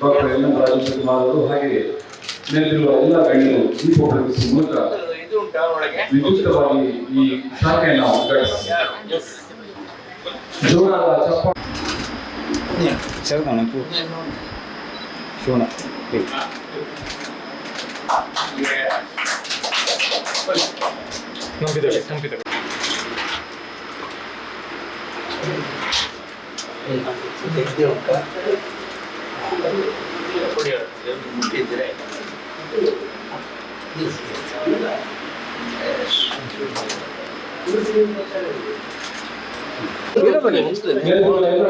Doctor L M Rajkumar ಅವರು ಹಾಗೆ ನೆಲೆಸಿರುವ ಎಲ್ಲ ಗಣ್ಯರು ದೀಪ ಪ್ರಕಟಿಸುವ ಮೂಲಕ ವಿದ್ಯುಕ್ತವಾಗಿ ಈ ಶಾಖೆಯನ್ನು ಉದ್ಘಾಟಿಸಿದ್ದಾರೆ ಜೋರಾದ ಚಪ್ಪ ನೋಡಿದ್ದೇವೆ ഷൂണ ತೆಗ್ದು ಉಂಟಾ ಕೊಡಿ ಒಂದು ಮುಟ್ಟಿದ್ರೆ ಮೇಲಿರುವ ಎಲ್ಲ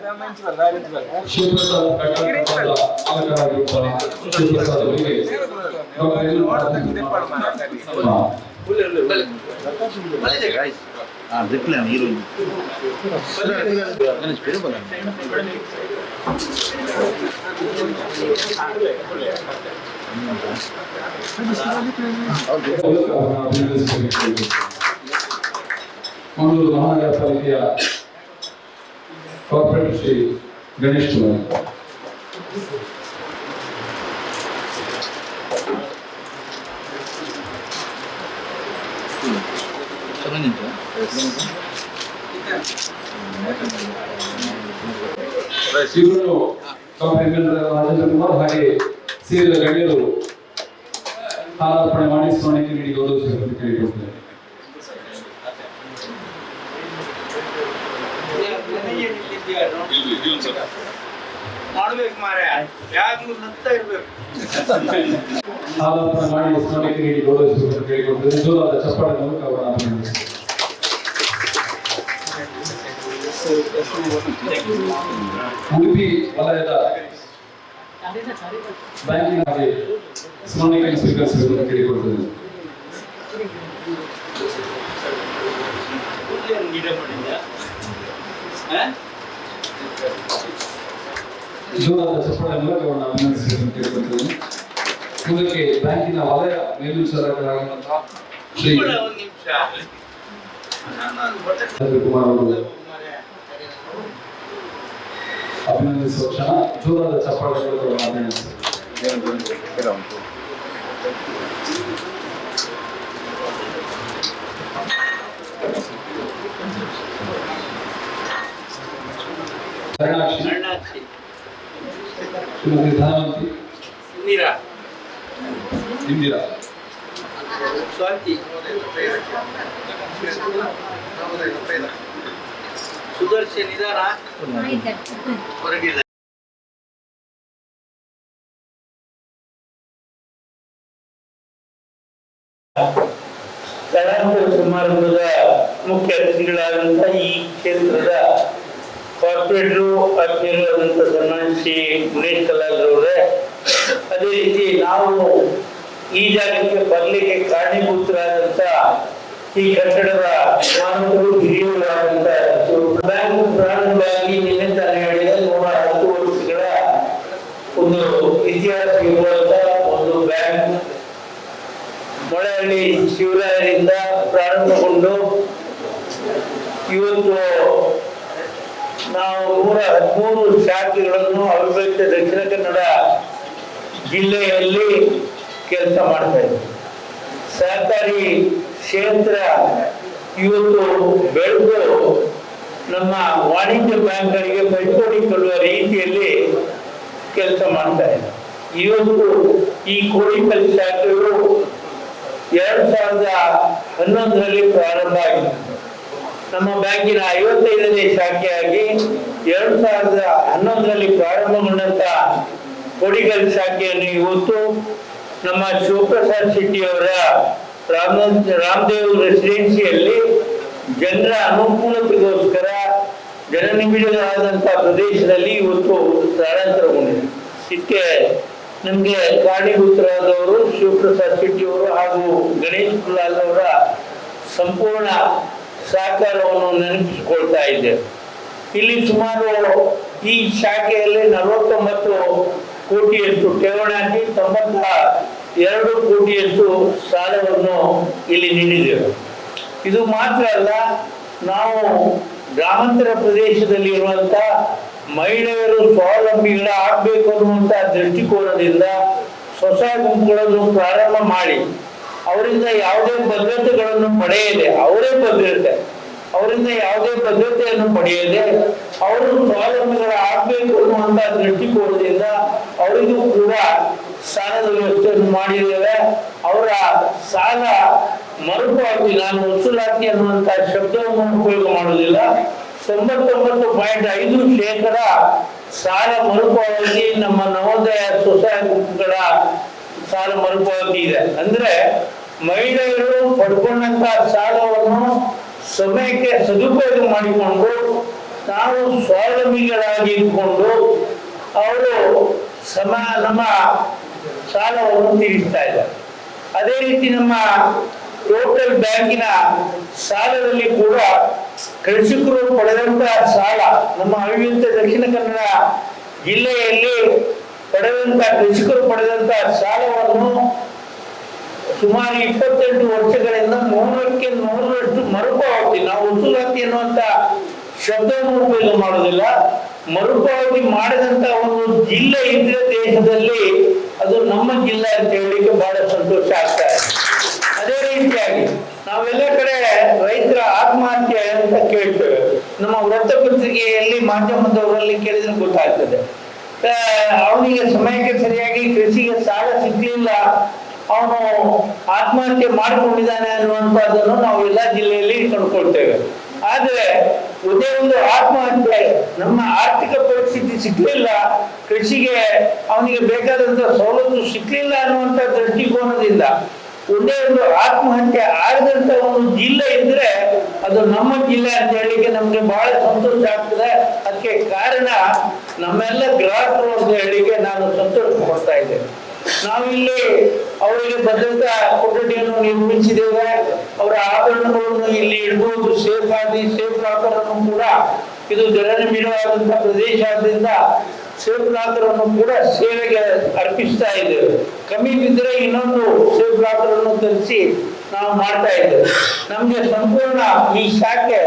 ಗಣ್ಯರು ಶಿವಪ್ರಸಾದ್ ಕಟ್ಟಡ ಅಲಂಕಾರವಾಗಿರುವ ಶಿವಪ್ರಸಾದ್ చెప్పలేము హీరోయిన్ ಮಂಗಳೂರು ಮಹಾನಗರ ಪಾಲಿಕೆಯ ಕಾರ್ಪೊರೇಟರ್ ಶ್ರೀ ಗಣೇಶ್ ಕುಮಾರ್ ಇವರು ರಾಜೇಂದ್ರ ಕುಮಾರ್ ಹಾಗೆ ಸೇರಿದ ಗಣ್ಯರು ಹಾಲಾರ್ಪಣೆ ಮಾಡಿ ಸ್ಮರಣೆಗೆ ನೀಡಿ ಗೌರವಿಸಬೇಕೆಂದು ಕೇಳಿಕೊಳ್ತೇನೆ. ಮಾಡ್ಬೇಕು ಮಾರ್ರೆ. ಯಾವಾಗ್ಲೂ ನಗ್ತಾ ಇರ್ಬೇಕು. ಹಾಲಾರ್ಪಣೆ ಮಾಡಿ ಸ್ಮರಣೆಗೆ ನೀಡಿ ಗೌರವಿಸಬೇಕೆಂದು ಕೇಳಿಕೊಳ್ತೇನೆ. ಜೋರಾದ ಚಪ್ಪಾಳೆ ಮೂಲಕ ಅವರ ಉಡುಪಿ ವಲಯದ ಬ್ಯಾಂಕಿನ ಹಾಗೆ ಸ್ಮರಣೆಗೆ ಸ್ವೀಕರಿಸಬೇಕೆಂದು ಕೇಳಿಕೊಳ್ತೇನೆ ಗಿಡ ಮಾಡಿದ್ಯಾ ಜೋರಾದ ಚಪ್ಪಾಳೆ ಮೂಲಕ ಅವರನ್ನು ಅಭಿನಂದಿಸಬೇಕೆಂದು ಕೇಳಿಕೊಳ್ತೇನೆ ಮುಂದಕ್ಕೆ ಬ್ಯಾಂಕಿನ ವಲಯ ಮೇಲ್ವಿಚಾರಕರಾಗಿರುವಂತಹ ಶ್ರೀ ಒಂದು ನಿಮಿಷ ನಾನು ಬಟ್ಟೆ ರಾಜೇಂದ್ರ ಕುಮಾರ್ ಅವರು. ಅಭಿನಂದಿಸುವ ಕ್ಷಣ ಜೋರಾದ ಚಪ್ಪಾಳೆ ಮೂಲಕ ಅವರನ್ನು ಅಭಿನಂದಿಸಿ ಶರಣಾಕ್ಷಿ ಸಣ್ಣಾಕ್ಷಿ ಶ್ರೀಮತಿ ಧನವಂತಿ ನೀರಾ ಇಂದಿರಾ ಸ್ವಾತಿ ಸುದರ್ಶನ್ ಇದಾರ ಹೊರಗಿಲ್ಲ ಕಲಾವಿದರ ಸಮಾರಂಭದ ಮುಖ್ಯ ಅತಿಥಿಗಳಾದಂತಹ ಈ ಕ್ಷೇತ್ರದ ಕಾರ್ಪೊರೇಟ್ರು ಆತ್ಮೀಯರಾದಂಥ ಸನ್ಮಾನ್ಯ ಶ್ರೀ ಗುಣೇಶ್ ಕಲಾವಿದರವರೇ ಅದೇ ರೀತಿ ನಾವು ಈ ಜಾಗಕ್ಕೆ ಬರಲಿಕ್ಕೆ ಕಾರಣೀಭೂತರಾದಂಥ ಈ ಕಟ್ಟಡದ ಮಾನವರು ಹಿರಿಯರಾದಂಥ ಬ್ಯಾಂಕ್ ಪ್ರಾರಂಭವಾಗಿ ನಿನ್ನೆ ತಾನೇ ಹೇಳಿದ ನೂರ ಹತ್ತು ವರ್ಷಗಳ ಒಂದು ಇತಿಹಾಸ ಇರುವಂತ ಒಂದು ಬ್ಯಾಂಕ್. ಮೊಳಹಳ್ಳಿ ಶಿವರಾಯರಿಂದ ಪ್ರಾರಂಭಗೊಂಡು ಇವತ್ತು ನಾವು ನೂರ ಹದಿಮೂರು ಶಾಖೆಗಳನ್ನು ಅವಿಭಕ್ತ ದಕ್ಷಿಣ ಕನ್ನಡ ಜಿಲ್ಲೆಯಲ್ಲಿ ಕೆಲಸ ಮಾಡ್ತಾ ಇದ್ದೀವಿ. ಸಹಕಾರಿ ಕ್ಷೇತ್ರ ಇವತ್ತು ಬೆಳೆದು ನಮ್ಮ ವಾಣಿಜ್ಯ ಬ್ಯಾಂಕ್ಗಳಿಗೆ ಕೊಡುವ ರೀತಿಯಲ್ಲಿ ಕೆಲಸ ಮಾಡ್ತಾ ಇದೆ ಇವತ್ತು ಈ ಕೋಡಿಕಲ್ ಶಾಖೆಯು ಎರಡ್ ಸಾವಿರದ ಹನ್ನೊಂದರಲ್ಲಿ ಪ್ರಾರಂಭ ಆಗಿದೆ. ನಮ್ಮ ಬ್ಯಾಂಕಿನ ಐವತ್ತೈದನೇ ಶಾಖೆಯಾಗಿ ಎರಡ್ ಸಾವಿರದ ಹನ್ನೊಂದರಲ್ಲಿ ಪ್ರಾರಂಭಗೊಂಡಂತ ಕೋಡಿಗಲ್ ಶಾಖೆಯನ್ನು ಇವತ್ತು ನಮ್ಮ ಶಿವಪ್ರಸಾದ್ ಶೆಟ್ಟಿ ಅವರ ರಾಮ, ರಾಮದೇವ್ ರೆಸಿಡೆನ್ಸಿಯಲ್ಲಿ ಜನರ ಅನುಕೂಲತೆಗೋಸ್ಕರ ಜನನಿಬಿಡಲಾದಂಥ ಪ್ರದೇಶದಲ್ಲಿ ಇವತ್ತು ಸ್ಥಳಾಂತರಗೊಂಡಿದೆ. ಇದಕ್ಕೆ ನಮಗೆ ಕಾರಣೀಭೂತರಾದವರು ಶಿವಪ್ರಸಾದ್ ಶೆಟ್ಟಿ ಅವರು ಹಾಗೂ ಗಣೇಶ್ ಕುಲಾಲ್ ಅವರ ಸಂಪೂರ್ಣ ಸಹಕಾರವನ್ನು ನೆನಪಿಸಿಕೊಳ್ತಾ ಇದ್ದೇವೆ. ಇಲ್ಲಿ ಸುಮಾರು ಈ ಶಾಖೆಯಲ್ಲಿ ನಲವತ್ತೊಂಬತ್ತು ಕೋಟಿಯಷ್ಟು ಠೇವಣಿ ಹಾಕಿ ತೊಂಬತ್ತ ಎರಡು ಕೋಟಿಯಷ್ಟು ಸಾಲವನ್ನು ಇಲ್ಲಿ ನೀಡಿದ್ದೇವೆ. ಇದು ಮಾತ್ರ ಅಲ್ಲ, ನಾವು ಗ್ರಾಮಾಂತರ ಪ್ರದೇಶದಲ್ಲಿರುವಂಥ ಮಹಿಳೆಯರು ಸ್ವಾವಲಂಬಿಗಳ ಆಗಬೇಕು ಅನ್ನುವಂಥ ದೃಷ್ಟಿಕೋನದಿಂದ ಸ್ವಸಹಾಯ ಗುಂಪುಗಳನ್ನು ಪ್ರಾರಂಭ ಮಾಡಿ, ಅವರಿಂದ ಯಾವುದೇ ಭದ್ರತೆಗಳನ್ನು ಪಡೆಯದೆ, ಅವರೇ ಭದ್ರತೆ, ಅವರಿಂದ ಯಾವುದೇ ಭದ್ರತೆಯನ್ನು ಪಡೆಯದೆ ಅವರು ಸ್ವಾವಲಂಬಿಗಳ ಆಗಬೇಕು ಅನ್ನುವಂಥ ದೃಷ್ಟಿಕೋನದಿಂದ ಅವರಿಗೂ ಕೂಡ ಸಾಲದ ವ್ಯವಸ್ಥೆಯನ್ನು ಮಾಡಿದ್ದೇವೆ. ಅವರ ಸಾಲ ಮರುಪಾವತಿ ನಾನು ವಸೂಲಾತಿ ಅನ್ನುವಂಥ ಶಬ್ದವನ್ನು ಉಪಯೋಗ ಮಾಡುವುದಿಲ್ಲ. ತೊಂಬತ್ತೊಂಬತ್ತು ಪಾಯಿಂಟ್ ಐದು ಶೇಕಡ ಸಾಲ ಮರುಪಾವತಿ ನಮ್ಮ ನವೋದಯ ಸ್ವಸಹಾಯ ಗುಂಪುಗಳ ಸಾಲ ಮರುಪಾವತಿ ಇದೆ. ಅಂದ್ರೆ ಮಹಿಳೆಯರು ಪಡ್ಕೊಂಡಂತ ಸಾಲವನ್ನು ಸಮಯಕ್ಕೆ ಸದುಪಯೋಗ ಮಾಡಿಕೊಂಡು ನಾವು ಸ್ವಾವಲಂಬಿಗಳಾಗಿ ಇಟ್ಕೊಂಡು ಅವರು ಸಮ ನಮ್ಮ ಸಾಲವನ್ನು ತೀರಿಸ್ತಾ ಇದ್ದಾರೆ ಅದೇ ರೀತಿ ನಮ್ಮ ಟೋಟಲ್ ಬ್ಯಾಂಕಿನ ಸಾಲದಲ್ಲಿ ಕೂಡ ಕೃಷಿಕರು ಪಡೆದಂತಹ ಸಾಲ, ನಮ್ಮ ಅವಿಭಕ್ತ ದಕ್ಷಿಣ ಕನ್ನಡ ಜಿಲ್ಲೆಯಲ್ಲಿ ಪಡೆದಂತ ಕೃಷಿಕರು ಪಡೆದಂತಹ ಸಾಲವನ್ನು ಸುಮಾರು ಇಪ್ಪತ್ತೆಂಟು ವರ್ಷಗಳಿಂದ ನೂರಕ್ಕೆ ನೂರರಷ್ಟು ಮರುಪಾವತಿ, ನಾವು ವಸೂಲಾತಿ ಎನ್ನುವಂತ ಶಬ್ದವನ್ನು ಉಪಯೋಗ ಮಾಡುವುದಿಲ್ಲ. ಮರುಪಾವತಿ ಮಾಡಿದಂತ ಒಂದು ಜಿಲ್ಲೆ ಇದ್ರೆ ದೇಶದಲ್ಲಿ ಅದು ನಮ್ಮ ಜಿಲ್ಲೆ ಅಂತ ಹೇಳಲಿಕ್ಕೆ ಬಹಳ ಸಂತೋಷ ಆಗ್ತಾ ಇದೆ. ಅದೇ ರೀತಿಯಾಗಿ ನಾವೆಲ್ಲ ಕಡೆ ರೈತರ ಆತ್ಮಹತ್ಯೆ ಅಂತ ಕೇಳ್ತೇವೆ. ನಮ್ಮ ವೃತ್ತಪತ್ರಿಕೆಯಲ್ಲಿ ಮಾಧ್ಯಮದವರಲ್ಲಿ ಕೇಳಿದ್ರೆ ಗೊತ್ತಾಗ್ತದೆ. ಅವನಿಗೆ ಸಮಯಕ್ಕೆ ಸರಿಯಾಗಿ ಕೃಷಿಗೆ ಸಾಲ ಸಿಗ್ಲಿಲ್ಲ. ಅವನು ಆತ್ಮಹತ್ಯೆ ಮಾಡಿಕೊಂಡಿದ್ದಾನೆ ಅನ್ನುವಂಥದ್ದನ್ನು ನಾವು ಎಲ್ಲ ಜಿಲ್ಲೆಯಲ್ಲಿ ಕಂಡುಕೊಳ್ತೇವೆ. ಆದ್ರೆ ಒಂದೇ ಒಂದು ಆತ್ಮಹತ್ಯೆ ನಮ್ಮ ಆರ್ಥಿಕ ಪರಿಸ್ಥಿತಿ ಸಿಕ್ಕಲಿಲ್ಲ ಕೃಷಿಗೆ ಅವನಿಗೆ ಬೇಕಾದಂತ ಸವಲತ್ತು ಸಿಕ್ಕಲಿಲ್ಲ ಅನ್ನುವಂಥ ದೃಷ್ಟಿಕೋನದಿಂದ ಒಂದೇ ಒಂದು ಆತ್ಮಹತ್ಯೆ ಆಗದಂತ ಒಂದು ಜಿಲ್ಲೆ ಇದ್ರೆ ಅದು ನಮ್ಮ ಜಿಲ್ಲೆ ಅಂತ ಹೇಳಿಕ್ಕೆ ನಮ್ಗೆ ಬಹಳ ಸಂತೋಷ ಆಗ್ತದೆ. ಅದಕ್ಕೆ ಕಾರಣ ನಮ್ಮೆಲ್ಲ ಗ್ರಾಹಕರು ಅಂತ ಹೇಳಲಿಕ್ಕೆ ನಾನು ಸಂತೋಷ ಪಡ್ತಾ ಇದ್ದೇನೆ. ನಾವಿಲ್ಲಿ ಅವರಿಗೆ ಭದ್ರತಾ ಕೊಠಡಿಯನ್ನು ನಿರ್ಮಿಸಿದ್ದೇವೆ ಅವರ ಆಭರಣಗಳನ್ನು ಇಲ್ಲಿ ಇಡಬಹುದು ಸೇಫ್ ಆಗಿ, ಸೇಫ್ ಲಾಕರ್ ಕೂಡ ಇದು ಜನನಿಬಿಡವಾದಂತಹ ಪ್ರದೇಶ ಆದ್ರಿಂದ ಸೇಫ್ ಲಾಕರ್ ಕೂಡ ಸೇವೆಗೆ ಅರ್ಪಿಸ್ತಾ ಇದ್ದೇವೆ. ಕಮ್ಮಿ ಬಿದ್ದರೆ ಇನ್ನೊಂದು ಸೇಫ್ ಲಾಕರ್ ಅನ್ನು ತರಿಸಿ ನಾವು ಮಾಡ್ತಾ ಇದ್ದೇವೆ. ನಮ್ಗೆ ಸಂಪೂರ್ಣ ಈ ಶಾಖೆ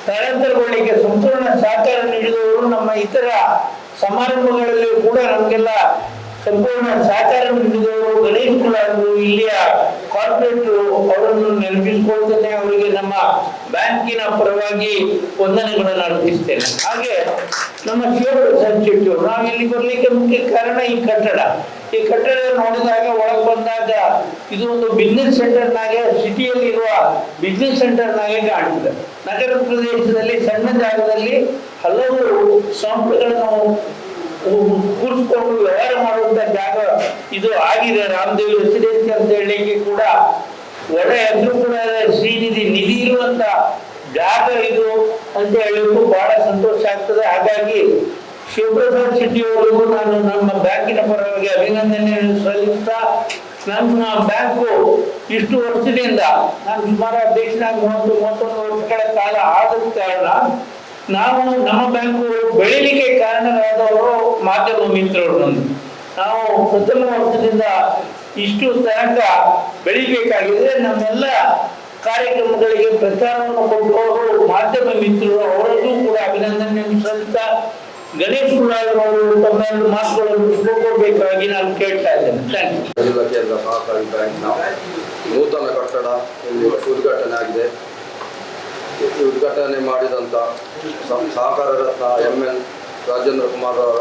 ಸ್ಥಳಾಂತರಗೊಳ್ಳಿಕ್ಕೆ ಸಂಪೂರ್ಣ ಸಹಕಾರ ನೀಡಿದವರು ನಮ್ಮ ಇತರ ಸಮಾರಂಭಗಳಲ್ಲಿ ಕೂಡ ನಮಗೆಲ್ಲ ಸಂಪೂರ್ಣ ಸಹಕಾರ ನೀಡಿದವರು ಗಣೇಶ್ ಕುಲಾರು ಇಲ್ಲಿಯ ಕಾರ್ಪೊರೇಟ್ ಅವರನ್ನು ನೆನಪಿಸಿಕೊಳ್ತೇನೆ ಅವರಿಗೆ ನಮ್ಮ ಬ್ಯಾಂಕಿನ ಪರವಾಗಿ ವಂದನೆಗಳನ್ನು ಅರ್ಪಿಸ್ತೇನೆ ಹಾಗೆ ನಮ್ಮ ಶಿವರು ಸಂಚಿಟ್ಟು ನಾವು ಇಲ್ಲಿ ಬರ್ಲಿಕ್ಕೆ ಮುಖ್ಯ ಕಾರಣ ಈ ಕಟ್ಟಡ. ಈ ಕಟ್ಟಡ ನೋಡಿದಾಗ ಒಳಗೆ ಬಂದಾಗ ಇದು ಒಂದು ಬಿಸ್ನೆಸ್ ಸೆಂಟರ್ನಾಗೆ ಸಿಟಿಯಲ್ಲಿರುವ ಬಿಸ್ನೆಸ್ ಸೆಂಟರ್ನಾಗೆ ಕಾಣ್ತದೆ. ನಗರ ಪ್ರದೇಶದಲ್ಲಿ, ಸಣ್ಣ ಜಾಗದಲ್ಲಿ ಹಲವು ಸಂಸ್ಥೆಗಳನ್ನು ಕೂರಿಸ್ಕೊಂಡು ವ್ಯವಹಾರ ಮಾಡುವಂತ ಜಾಗ ಇದು ಆಗಿದೆ ರಾಮದೇವ್ ರೆಸಿಡೆನ್ಸಿ ಅಂತ ಹೇಳಿಕ್ಕೆ ಕೂಡ ಒಳ್ಳೆ ಅಂದ್ರೂ ಕೂಡ. ಶ್ರೀನಿಧಿ ನಿಧಿ ಇರುವಂತ ಜಾಗ ಇದು ಅಂತ ಹೇಳಿದ್ರು ಬಹಳ ಸಂತೋಷ ಆಗ್ತದೆ ಹಾಗಾಗಿ ಶಿವಪ್ರಸಾದ್ ಶೆಟ್ಟಿ ಅವರಿಗೂ ನಾನು ನಮ್ಮ ಬ್ಯಾಂಕಿನ ಪರವಾಗಿ ಅಭಿನಂದನೆ ಸಲ್ಲಿಸ್ತಾ ನಮ್ಮ ಬ್ಯಾಂಕು ಇಷ್ಟು ವರ್ಷದಿಂದ, ನಾನು ಸುಮಾರು ಅಧ್ಯಕ್ಷನಾಗಿ ಒಂದು ಮೂವತ್ತೊಂದು ವರ್ಷಗಳ ಕಾಲ ಆದ ಕಾರಣ ನಾವು ನಮ್ಮ ಬ್ಯಾಂಕು ಬೆಳಿಲಿಕ್ಕೆ ಕಾರಣರಾದವರು ಮಾಧ್ಯಮ ಮಿತ್ರರು ನಮ್ದು ನಾವು ಪ್ರಥಮ ವರ್ಷದಿಂದ ಇಷ್ಟು ತನಕ ಬೆಳಿಬೇಕಾಗಿದೆ. ನಮ್ಮೆಲ್ಲ ಕಾರ್ಯಕ್ರಮಗಳಿಗೆ ಪ್ರಚಾರವನ್ನು ಕೊಟ್ಟವರು ಮಾಧ್ಯಮ ಮಿತ್ರರು. ಅವರಿಗೂ ಕೂಡ ಅಭಿನಂದನೆ ಸಲ್ಲಿಸ್ತಾ ಗಣೇಶ್ ಕುಲಾಲ್ ಅವರು ತಮ್ಮೆಲ್ಲ ಮಾತುಗಳನ್ನು ತಿಳ್ಕೊಳ್ಬೇಕಾಗಿ ನಾನು ಕೇಳ್ತಾ ಇದ್ದೇನೆ. ನೂತನ ಕಟ್ಟಡ ಉದ್ಘಾಟನೆ ಆಗಿದೆ. ಉದ್ಘಾಟನೆ ಮಾಡಿದಂಥ ಸಹಕಾರ ರತ್ನ ಎಂ ಎನ್ ರಾಜೇಂದ್ರ ಕುಮಾರ್ ಅವರ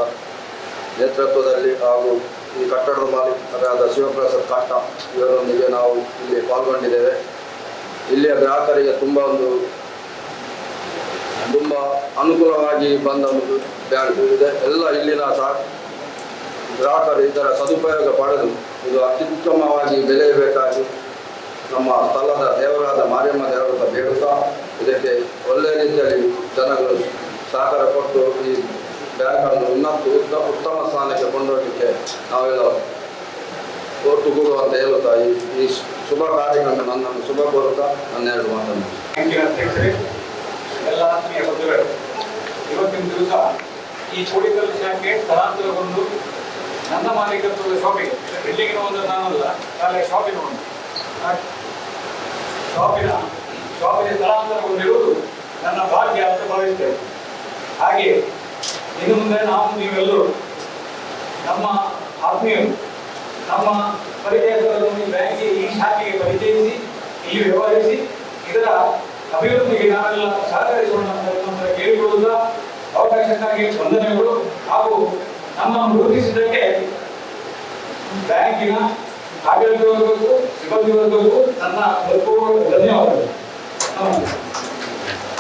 ನೇತೃತ್ವದಲ್ಲಿ ಹಾಗೂ ಈ ಕಟ್ಟಡದ ಮಾಲೀಕರಾದ ಶಿವಪ್ರಸಾದ್ ಕಾಟ ಇವರೊಂದಿಗೆ ನಾವು ಇಲ್ಲಿ ಪಾಲ್ಗೊಂಡಿದ್ದೇವೆ. ಇಲ್ಲಿಯ ಗ್ರಾಹಕರಿಗೆ ತುಂಬ ಒಂದು ತುಂಬ ಅನುಕೂಲವಾಗಿ ಬಂದ ಒಂದು ಬ್ಯಾಂಕ್ ಇದೆ. ಎಲ್ಲ ಇಲ್ಲಿನ ಸಹ ಗ್ರಾಹಕರು ಇದರ ಸದುಪಯೋಗ ಪಡೆದು ಇದು ಅತ್ಯುತ್ತಮವಾಗಿ ಬೆಳೆಯಬೇಕಾಗಿ ನಮ್ಮ ಸ್ಥಳದ ದೇವರಾದ ಮಾರಿಯಮ್ಮ ದೇವರದ ಬೇಡುತ್ತಾ ಇದಕ್ಕೆ ಒಳ್ಳೆಯ ರೀತಿಯಲ್ಲಿ ಜನಗಳು ಸಹಕಾರ ಕೊಟ್ಟು ಈ ಬ್ಯಾಂಕನ್ನು ಇನ್ನಷ್ಟು ಉತ್ತ ಉತ್ತಮ ಸ್ಥಾನಕ್ಕೆ ಕೊಂಡೋಗಲಿಕ್ಕೆ ನಾವೆಲ್ಲ ಒಟ್ಟುಗೂಡುವಂತ ಹೇಳುತ್ತಾ ಈ ಶುಭ ಕಾರ್ಯಕ್ರಮ ನನ್ನನ್ನು ಶುಭ ಕೋರುತ್ತಾ ನನ್ನ ಎರಡು ಮಾತನ್ನು ಅಧ್ಯಕ್ಷರೇ, ಎಲ್ಲ ಆತ್ಮೀಯ ಬಂಧುಗಳು, ಇವತ್ತಿನ ದಿವಸ ಈ ಕೋಡಿಕಲ್ ಶಾಖೆ ಸ್ಥಳಾಂತರಗೊಂಡು ನನ್ನ ಮಾಲೀಕತ್ವದ ಶಾಪಿಂಗ್ ಬಿಲ್ಡಿಂಗಿನ ಒಂದು ನಾನಲ್ಲ, ಶಾಲೆ, ಶಾಪಿನ ಒಂದು. ಶಾಪಿನ ಶಾಪಿನ ಸ್ಥಳಾಂತರಗೊಂಡಿರುವುದು ನನ್ನ ಭಾಗ್ಯ ಅಂತ ಭಾವಿಸ್ತೇನೆ. ಹಾಗೆ, ಇನ್ನು ಮುಂದೆ ನಾವು ನೀವೆಲ್ಲರೂ ನಮ್ಮ ಆತ್ಮೀಯರು, ನಮ್ಮ ಪರಿಚಯಗಳನ್ನು ಈ ಬ್ಯಾಂಕಿಗೆ, ಈ ಶಾಖೆಗೆ ಪರಿಚಯಿಸಿ, ಇಲ್ಲಿ ವ್ಯವಹರಿಸಿ, ಇದರ ಅಭಿವೃದ್ಧಿಗೆ ನಾವೆಲ್ಲ ಸಹಕರಿಸೋಣ ಅಂತ ಕೇಳಿಕೊಳ್ಳುತ್ತಾ ಅವಕಾಶಕ್ಕಾಗಿ ವಂದನೆಗಳು. ಹಾಗೂ ನಮ್ಮನ್ನು ಗುರುತಿಸಿದ್ದಕ್ಕೆ ಬ್ಯಾಂಕಿನ ಆಡಳಿತ ವರ್ಗಕ್ಕೂ ಸಿಬ್ಬಂದಿ ವರ್ಗಕ್ಕೂ ನನ್ನ ಧನ್ಯವಾದಗಳು. Oh.